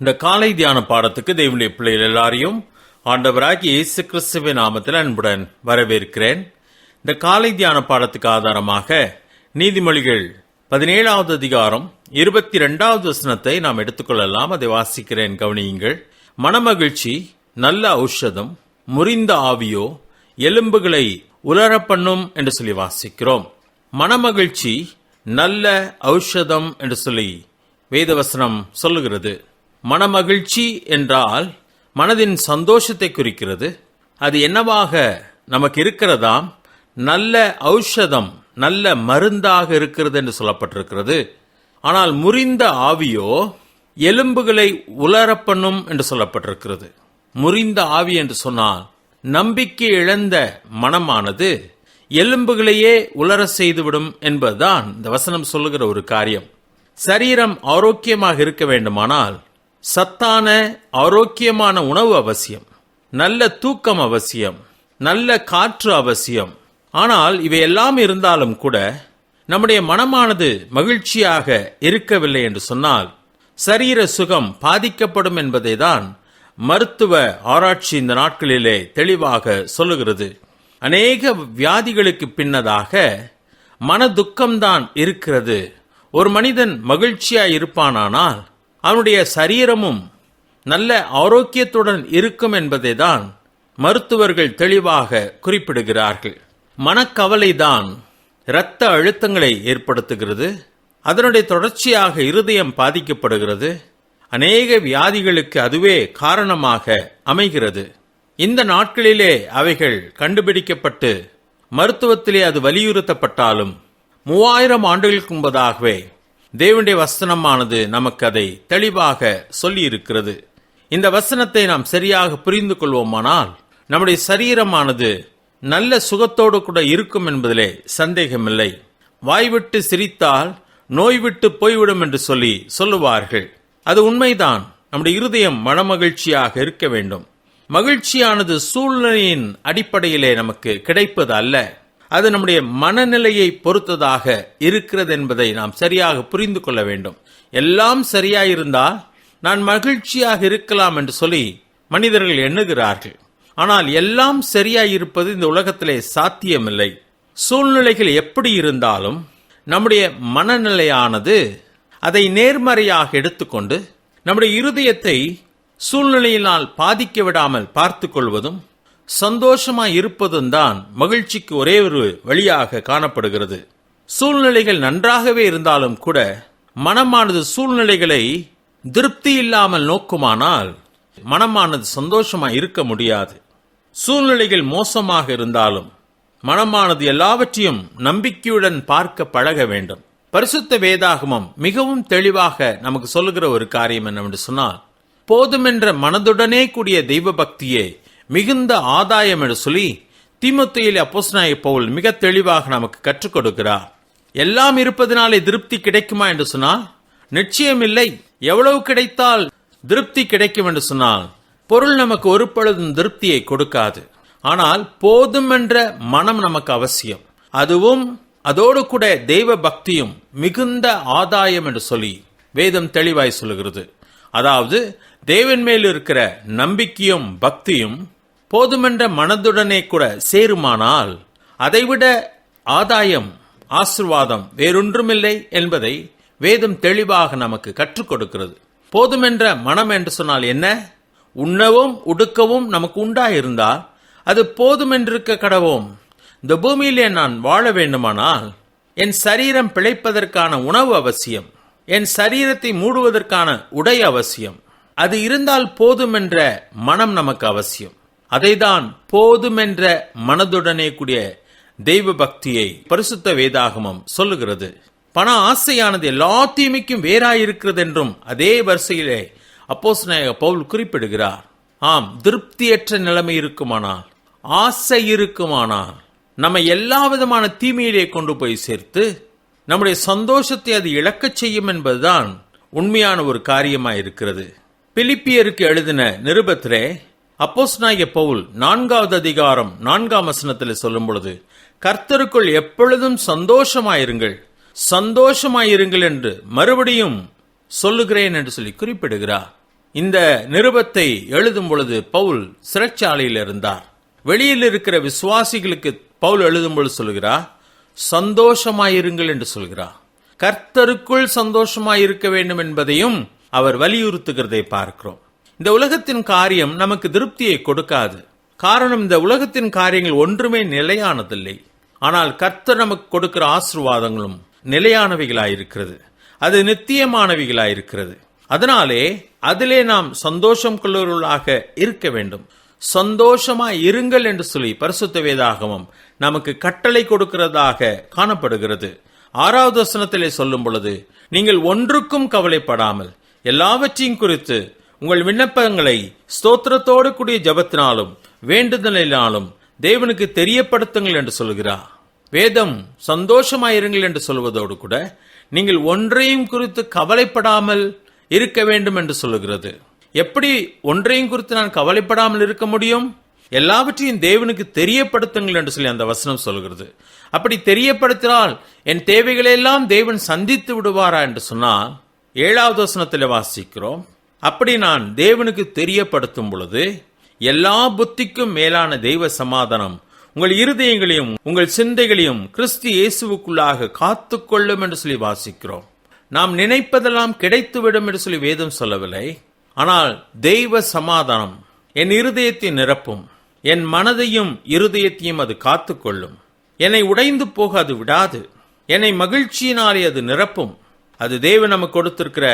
இந்த காலை தியான பாடத்துக்கு தேவனுடைய பிள்ளைகள் எல்லாரையும் ஆண்டவராகிய இயேசு கிறிஸ்துவின் நாமத்தில் அன்புடன் வரவேற்கிறேன். இந்த காலை தியான பாடத்துக்கு ஆதாரமாக நீதிமொழிகள் பதினேழாவது அதிகாரம் இருபத்தி ரெண்டாவது வசனத்தை நாம் எடுத்துக்கொள்ளலாம். அதை வாசிக்கிறேன் கவனியுங்கள். மனமகிழ்ச்சி நல்ல ஔஷதம் முறிந்த ஆவியோ எலும்புகளை உலர பண்ணும் என்று சொல்லி வாசிக்கிறோம். மனமகிழ்ச்சி நல்ல ஔஷதம் என்று சொல்லி வேதவசனம் சொல்லுகிறது. மனமகிழ்ச்சி என்றால் மனதின் சந்தோஷத்தை குறிக்கிறது. அது என்னவாக நமக்கு இருக்கிறதாம்? நல்ல ஔஷதம் நல்ல மருந்தாக இருக்கிறது என்று சொல்லப்பட்டிருக்கிறது. ஆனால் முறிந்த ஆவியோ எலும்புகளை உலரப்பண்ணும் என்று சொல்லப்பட்டிருக்கிறது. முறிந்த ஆவி என்று சொன்னால் நம்பிக்கை இழந்த மனமானது எலும்புகளையே உலர செய்துவிடும் என்பதுதான் இந்த வசனம் சொல்லுகிற ஒரு காரியம். சரீரம் ஆரோக்கியமாக இருக்க வேண்டுமானால் சத்தான ஆரோக்கியமான உணவு அவசியம். நல்ல தூக்கம் அவசியம். நல்ல காற்று அவசியம். ஆனால் இவையெல்லாம் இருந்தாலும் கூட நம்முடைய மனமானது மகிழ்ச்சியாக இருக்கவில்லை என்று சொன்னால் சரீர சுகம் பாதிக்கப்படும் என்பதை தான் மருத்துவ ஆராய்ச்சி இந்த நாட்களிலே தெளிவாக சொல்லுகிறது. அநேக வியாதிகளுக்கு பின்னதாக மன துக்கம்தான் இருக்கிறது. ஒரு மனிதன் மகிழ்ச்சியாய் இருப்பானானால் அவனுடைய சரீரமும் நல்ல ஆரோக்கியத்துடன் இருக்கும் என்பதை தான் மருத்துவர்கள் தெளிவாக குறிப்பிடுகிறார்கள். மனக்கவலைதான் இரத்த அழுத்தங்களை ஏற்படுத்துகிறது. அதனுடைய தொடர்ச்சியாக இருதயம் பாதிக்கப்படுகிறது. அநேக வியாதிகளுக்கு அதுவே காரணமாக அமைகிறது. இந்த நாட்களிலே அவைகள் கண்டுபிடிக்கப்பட்டு மருத்துவத்திலே அது வலியுறுத்தப்பட்டாலும் மூவாயிரம் ஆண்டுகளுக்கு முன்பதாகவே தேவனுடைய வசனமானது நமக்கு அதை தெளிவாக சொல்லியிருக்கிறது. இந்த வசனத்தை நாம் சரியாக புரிந்து கொள்வோமானால் நம்முடைய சரீரமானது நல்ல சுகத்தோடு கூட இருக்கும் என்பதிலே சந்தேகமில்லை. வாய்விட்டு சிரித்தால் நோய் விட்டு போய்விடும் என்று சொல்லி சொல்லுவார்கள். அது உண்மைதான். நம்முடைய இருதயம் மனமகிழ்ச்சியாக இருக்க வேண்டும். மகிழ்ச்சியானது சூழ்நிலையின் அடிப்படையிலே நமக்கு கிடைப்பது அல்ல. அது நம்முடைய மனநிலையை பொறுத்ததாக இருக்கிறது என்பதை நாம் சரியாக புரிந்து கொள்ள வேண்டும். எல்லாம் சரியாயிருந்தால் நான் மகிழ்ச்சியாக இருக்கலாம் என்று சொல்லி மனிதர்கள் எண்ணுகிறார்கள். ஆனால் எல்லாம் சரியாயிருப்பது இந்த உலகத்திலே சாத்தியமில்லை. சூழ்நிலைகள் எப்படி இருந்தாலும் நம்முடைய மனநிலையானது அதை நேர்மறையாக எடுத்துக்கொண்டு நம்முடைய இருதயத்தை சூழ்நிலையினால் பாதிக்க விடாமல் பார்த்து கொள்வதும் சந்தோஷமாய் இருப்பதும் தான் மகிழ்ச்சிக்கு ஒரே ஒரு வழியாக காணப்படுகிறது. சூழ்நிலைகள் நன்றாகவே இருந்தாலும் கூட மனமானது சூழ்நிலைகளை திருப்தி இல்லாமல் நோக்குமானால் மனமானது சந்தோஷமாய் இருக்க முடியாது. சூழ்நிலைகள் மோசமாக இருந்தாலும் மனமானது எல்லாவற்றையும் நம்பிக்கையுடன் பார்க்க பழக வேண்டும். பரிசுத்த வேதாகமம் மிகவும் தெளிவாக நமக்கு சொல்லுகிற ஒரு காரியம் என்னவென்று சொன்னால் போதுமென்ற மனதுடனே கூடிய தெய்வ பக்தியே மிகுந்த ஆதாயம் என்று சொல்லி தீமத்தையில் அப்போஸ்னாய பவுல் மிக தெளிவாக நமக்கு கற்றுக் கொடுக்கிறார். எல்லாம் இருப்பதனாலே திருப்தி கிடைக்குமா என்று சொன்னால் நிச்சயம் இல்லை. எவ்வளவு கிடைத்தால் திருப்தி கிடைக்கும் என்று சொன்னால் பொருள் நமக்கு ஒரு பொழுதும் திருப்தியை கொடுக்காது. ஆனால் போதும் என்ற மனம் நமக்கு அவசியம். அதுவும் அதோடு கூட தெய்வ பக்தியும் மிகுந்த ஆதாயம் என்று சொல்லி வேதம் தெளிவாய் சொல்லுகிறது. அதாவது தேவன் மேல் இருக்கிற நம்பிக்கையும் பக்தியும் போதுமென்ற மனதுடனே கூட சேருமானால் அதைவிட ஆதாயம் ஆசிர்வாதம் வேறொன்றுமில்லை என்பதை வேதம் தெளிவாக நமக்கு கற்றுக் கொடுக்கிறது. போதுமென்ற மனம் என்று சொன்னால் என்ன? உண்ணவும் உடுக்கவும் நமக்கு உண்டாயிருந்தால் அது போதுமென்றிருக்க கடவோம். இந்த பூமியிலே நான் வாழ வேண்டுமானால் என் சரீரம் பிழைப்பதற்கான உணவு அவசியம் என் சரீரத்தை மூடுவதற்கான உடை அவசியம். அது இருந்தால் போதுமென்ற மனம் நமக்கு அவசியம். அதைதான் போதுமென்ற மனதுடனே கூடிய தெய்வ பக்தியை பரிசுத்த வேதாகமம் சொல்லுகிறது. பண ஆசையானது எல்லா தீமைக்கும் வேறாயிருக்கிறது என்றும் அதே வரிசையிலே அப்போஸ் பவுல் குறிப்பிடுகிறார். ஆம் திருப்தியற்ற நிலைமை இருக்குமானால் ஆசை இருக்குமானால் நம்ம எல்லா விதமான தீமையிலே கொண்டு போய் சேர்த்து நம்முடைய சந்தோஷத்தை அது இழக்கச் செய்யும் என்பதுதான் உண்மையான ஒரு காரியமாக இருக்கிறது பிலிப்பியருக்கு எழுதின நிருபத்திலே அப்போஸ்நாய பவுல் நான்காவது அதிகாரம் நான்காம் வசனத்தில் சொல்லும் பொழுது கர்த்தருக்குள் எப்பொழுதும் சந்தோஷமாயிருங்கள் சந்தோஷமாயிருங்கள் என்று மறுபடியும் சொல்லுகிறேன் என்று சொல்லி குறிப்பிடுகிறார். இந்த நிருபத்தை எழுதும் பொழுது பவுல் சிறைச்சாலையில் இருந்தார். வெளியில் இருக்கிற விசுவாசிகளுக்கு பவுல் எழுதும் பொழுது சொல்கிறார் சந்தோஷமாயிருங்கள் என்று சொல்கிறார். கர்த்தருக்குள் சந்தோஷமாயிருக்க வேண்டும் என்பதையும் அவர் வலியுறுத்துகிறதை பார்க்கிறோம். இந்த உலகத்தின் காரியம் நமக்கு திருப்தியை கொடுக்காது. காரணம் இந்த உலகத்தின் காரியங்கள் ஒன்றுமே நிலையானதில்லை. ஆனால் கர்த்தர் நமக்கு கொடுக்கிற ஆசிர்வாதங்களும் நிலையானவைகளாயிருக்கிறது. அது நித்தியமானவைகளாயிருக்கிறது. அதனாலே அதிலே நாம் சந்தோஷம் கொள்ளுவர்களாக இருக்க வேண்டும். சந்தோஷமா இருங்கள் என்று சொல்லி பரிசுத்த வேதாகமம் நமக்கு கட்டளை கொடுக்கிறதாக காணப்படுகிறது. ஆறாவது வசனத்திலே சொல்லும் பொழுது நீங்கள் ஒன்றுக்கும் கவலைப்படாமல் எல்லாவற்றையும் குறித்து உங்கள் விண்ணப்பங்களை ஸ்தோத்திரத்தோடு கூடிய ஜபத்தினாலும் வேண்டுதலினாலும் தேவனுக்கு தெரியப்படுத்துங்கள் என்று சொல்கிறார். வேதம் சந்தோஷமாயிருங்கள் என்று சொல்வதோடு கூட நீங்கள் ஒன்றையும் குறித்து கவலைப்படாமல் இருக்க வேண்டும் என்று சொல்லுகிறது. எப்படி ஒன்றையும் குறித்து நான் கவலைப்படாமல் இருக்க முடியும்? எல்லாவற்றையும் தேவனுக்கு தெரியப்படுத்துங்கள் என்று சொல்லி அந்த வசனம் சொல்கிறது. அப்படி தெரியப்படுத்தினால் என் தேவைகளையெல்லாம் தேவன் சந்தித்து விடுவாரா என்று சொன்னால் ஏழாவது வசனத்தில் வாசிக்கிறோம். அப்படி நான் தேவனுக்கு தெரியப்படுத்தும் பொழுது எல்லா புத்திக்கும் மேலான தெய்வ சமாதானம் உங்கள் இருதயங்களையும் உங்கள் சிந்தைகளையும் கிறிஸ்து இயேசுவுக்குள்ளாக காத்துக்கொள்ளும் என்று சொல்லி வாசிக்கிறோம். நாம் நினைப்பதெல்லாம் கிடைத்துவிடும் என்று சொல்லி வேதம் சொல்லவில்லை. ஆனால் தெய்வ சமாதானம் என் இருதயத்தை நிரப்பும் என் மனதையும் இருதயத்தையும் அது காத்துக்கொள்ளும். என்னை உடைந்து போக அது விடாது. என்னை மகிழ்ச்சியினாலே அது நிரப்பும். அது தேவன் நமக்கு கொடுத்திருக்கிற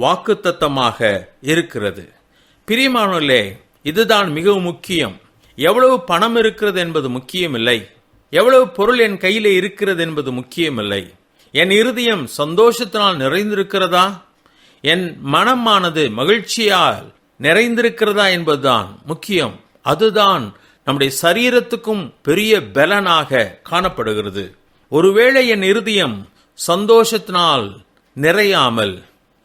வாக்குத்தத்தமாக இருக்கிறது. பிரியமானோர்களே இதுதான் மிகவும் முக்கியம். எவ்வளவு பணம் இருக்கிறது என்பது முக்கியமில்லை. எவ்வளவு பொருள் என் கையிலே இருக்கிறது என்பது முக்கியமில்லை. என் இருதயம் சந்தோஷத்தினால் நிறைந்திருக்கிறதா? என் மனமானது மகிழ்ச்சியால் நிறைந்திருக்கிறதா என்பதுதான் முக்கியம். அதுதான் நம்முடைய சரீரத்துக்கும் பெரிய பலனாக காணப்படுகிறது. ஒருவேளை என் இருதயம் சந்தோஷத்தினால் நிறையாமல்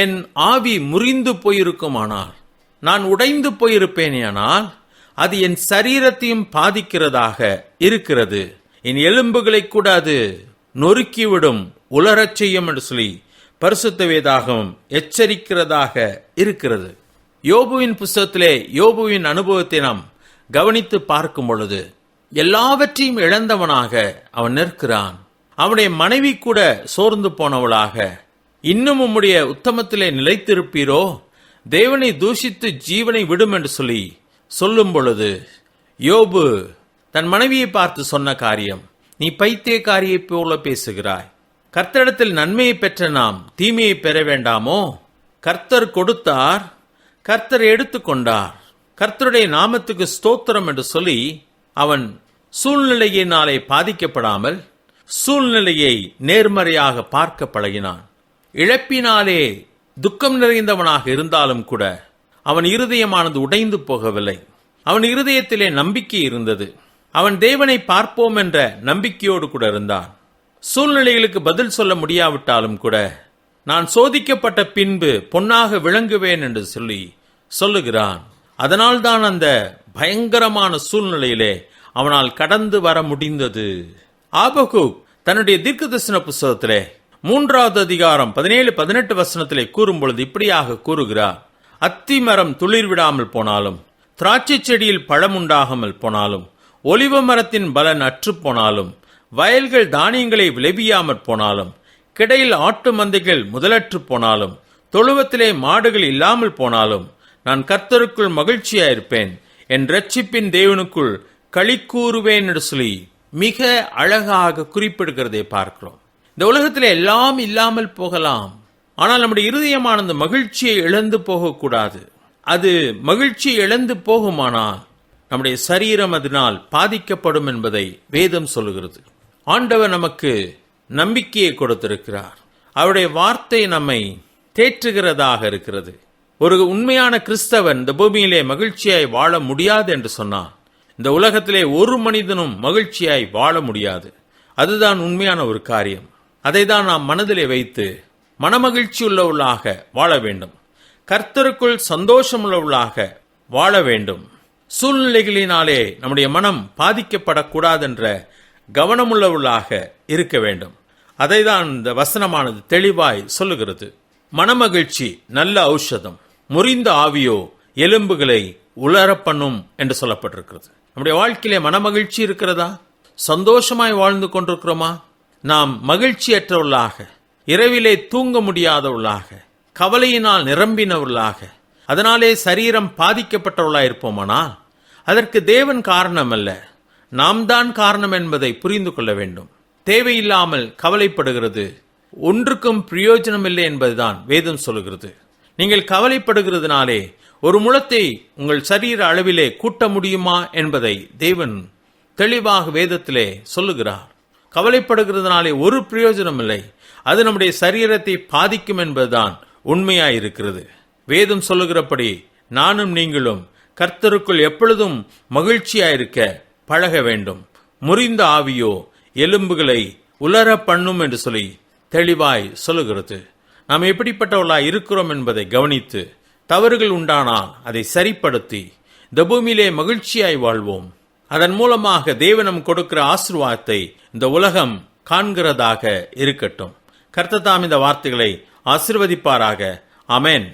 என் ஆவி முறிந்து போயிருக்குமானால் நான் உடைந்து போயிருப்பேனேயானால் அது என் சரீரத்தையும் பாதிக்கிறதாக இருக்கிறது. என் எலும்புகளை கூட அது நொறுக்கிவிடும் உலரச் செய்யும் என்று சொல்லி பரிசுத்த வேதாகம் எச்சரிக்கிறதாக இருக்கிறது. யோபுவின் புஸ்தகத்திலே யோபுவின் அனுபவத்தை நாம் கவனித்து பார்க்கும் பொழுது எல்லாவற்றையும் இழந்தவனாக அவன் நிற்கிறான். அவனுடைய மனைவி கூட சோர்ந்து போனவளாக இன்னும் உம்முடைய உத்தமத்திலே நிலைத்திருப்பீரோ? தேவனை தூஷித்து ஜீவனை விடும் என்று சொல்லி சொல்லும் பொழுது யோபு தன் மனைவியை பார்த்து சொன்ன காரியம் நீ பைத்தியக்காரியைப் போல பேசுகிறாய். கர்த்தரிடத்தில் நன்மையை பெற்ற நாம் தீமையை பெற வேண்டாமோ? கர்த்தர் கொடுத்தார் கர்த்தர் எடுத்துக்கொண்டார் கர்த்தருடைய நாமத்துக்கு ஸ்தோத்திரம் என்று சொல்லி அவன் சூழ்நிலையினாலே பாதிக்கப்படாமல் சூழ்நிலையை நேர்மறையாக பார்க்க பழகினான். இழப்பினாலே துக்கம் நிறைந்தவனாக இருந்தாலும் கூட அவன் இருதயமானது உடைந்து போகவில்லை. அவன் இருதயத்திலே நம்பிக்கை இருந்தது. அவன் தேவனை பார்ப்போம் என்ற நம்பிக்கையோடு கூட இருந்தான். சூழ்நிலைகளுக்கு பதில் சொல்ல முடியாவிட்டாலும் கூட நான் சோதிக்கப்பட்ட பின்பு பொன்னாக விளங்குவேன் என்று சொல்லி சொல்லுகிறான். அதனால்தான் அந்த பயங்கரமான சூழ்நிலையிலே அவனால் கடந்து வர முடிந்தது. ஆபகு தன்னுடைய தீர்க்க தரிசன புஸ்தகத்திலே மூன்றாவது அதிகாரம் பதினேழு பதினெட்டு வசனத்திலே கூறும் பொழுது இப்படியாக கூறுகிறார். அத்தி மரம் துளிர் விடாமல் போனாலும் திராட்சை செடியில் பழம் உண்டாகாமல் போனாலும் ஒலிவ மரத்தின் பலன் அற்று போனாலும் வயல்கள் தானியங்களை விளைவியாமற் போனாலும் கிடையில் ஆட்டு மந்தைகள் முதலற்று போனாலும் தொழுவத்திலே மாடுகள் இல்லாமல் போனாலும் நான் கர்த்தருக்குள் மகிழ்ச்சியாயிருப்பேன் என் ரட்சிப்பின் தேவனுக்குள் களி கூறுவேன் என்று சொல்லி மிக அழகாக குறிப்பிடுகிறதை பார்க்கிறோம். இந்த உலகத்தில் எல்லாம் இல்லாமல் போகலாம். ஆனால் நம்முடைய இருதயமானது மகிழ்ச்சியை இழந்து போகக்கூடாது. அது மகிழ்ச்சி இழந்து போகுமானால் நம்முடைய சரீரம் அதனால் பாதிக்கப்படும் என்பதை வேதம் சொல்லுகிறது. ஆண்டவர் நமக்கு நம்பிக்கையை கொடுத்திருக்கிறார். அவருடைய வார்த்தை நம்மை தேற்றுகிறதாக இருக்கிறது. ஒரு உண்மையான கிறிஸ்தவன் இந்த பூமியிலே மகிழ்ச்சியாய் வாழ முடியாது என்று சொன்னான் இந்த உலகத்திலே ஒரு மனிதனும் மகிழ்ச்சியாய் வாழ முடியாது. அதுதான் உண்மையான ஒரு காரியம். அதை தான் நாம் மனதிலே வைத்து மனமகிழ்ச்சி உள்ளவர்களாக வாழ வேண்டும். கர்த்தருக்குள் சந்தோஷமுள்ளவர்களாக வாழ வேண்டும். சூழ்நிலைகளினாலே நம்முடைய மனம் பாதிக்கப்படக்கூடாதென்ற கவனமுள்ளவர்களாக இருக்க வேண்டும். அதை தான் இந்த வசனமானது தெளிவாய் சொல்லுகிறது. மனமகிழ்ச்சி நல்ல ஔஷதம். முறிந்த ஆவியோ எலும்புகளை உலரப்பண்ணும் என்று சொல்லப்பட்டிருக்கிறது. நம்முடைய வாழ்க்கையிலே மனமகிழ்ச்சி இருக்கிறதா? சந்தோஷமாய் வாழ்ந்து கொண்டிருக்கிறோமா? நாம் மகிழ்ச்சியற்றவர்களாக இரவிலே தூங்க முடியாதவர்களாக கவலையினால் நிரம்பினவர்களாக அதனாலே சரீரம் பாதிக்கப்பட்டவர்களாக இருப்போமானால் அதற்கு தேவன் காரணம் அல்ல நாம் தான் காரணம் என்பதை புரிந்து கொள்ள வேண்டும். தேவையில்லாமல் கவலைப்படுகிறது ஒன்றுக்கும் பிரயோஜனம் இல்லை என்பதுதான் வேதம் சொல்லுகிறது. நீங்கள் கவலைப்படுகிறதுனாலே ஒரு முழத்தை உங்கள் சரீர அளவிலே கூட்ட முடியுமா என்பதை தேவன் தெளிவாக வேதத்திலே சொல்லுகிறார். கவலைப்படுகிறதுனாலே ஒரு பிரயோஜனம் இல்லை அது நம்முடைய சரீரத்தை பாதிக்கும் என்பதுதான் உண்மையாயிருக்கிறது. வேதம் சொல்லுகிறபடி நானும் நீங்களும் கர்த்தருக்குள் எப்பொழுதும் மகிழ்ச்சியாயிருக்க பழக வேண்டும். முறிந்த ஆவியோ எலும்புகளை உலர பண்ணும் என்று சொல்லி தெளிவாய் சொல்லுகிறது. நாம் எப்படிப்பட்டவர்களாய் இருக்கிறோம் என்பதை கவனித்து தவறுகள் உண்டானால் அதை சரிப்படுத்தி இந்த பூமியிலே மகிழ்ச்சியாய் வாழ்வோம். அதன் மூலமாக தேவனம் கொடுக்கிற ஆசிர்வாதத்தை இந்த உலகம் காண்கிறதாக இருக்கட்டும். கர்த்ததாம் இந்த வார்த்தைகளை ஆசிர்வதிப்பாராக. அமேன்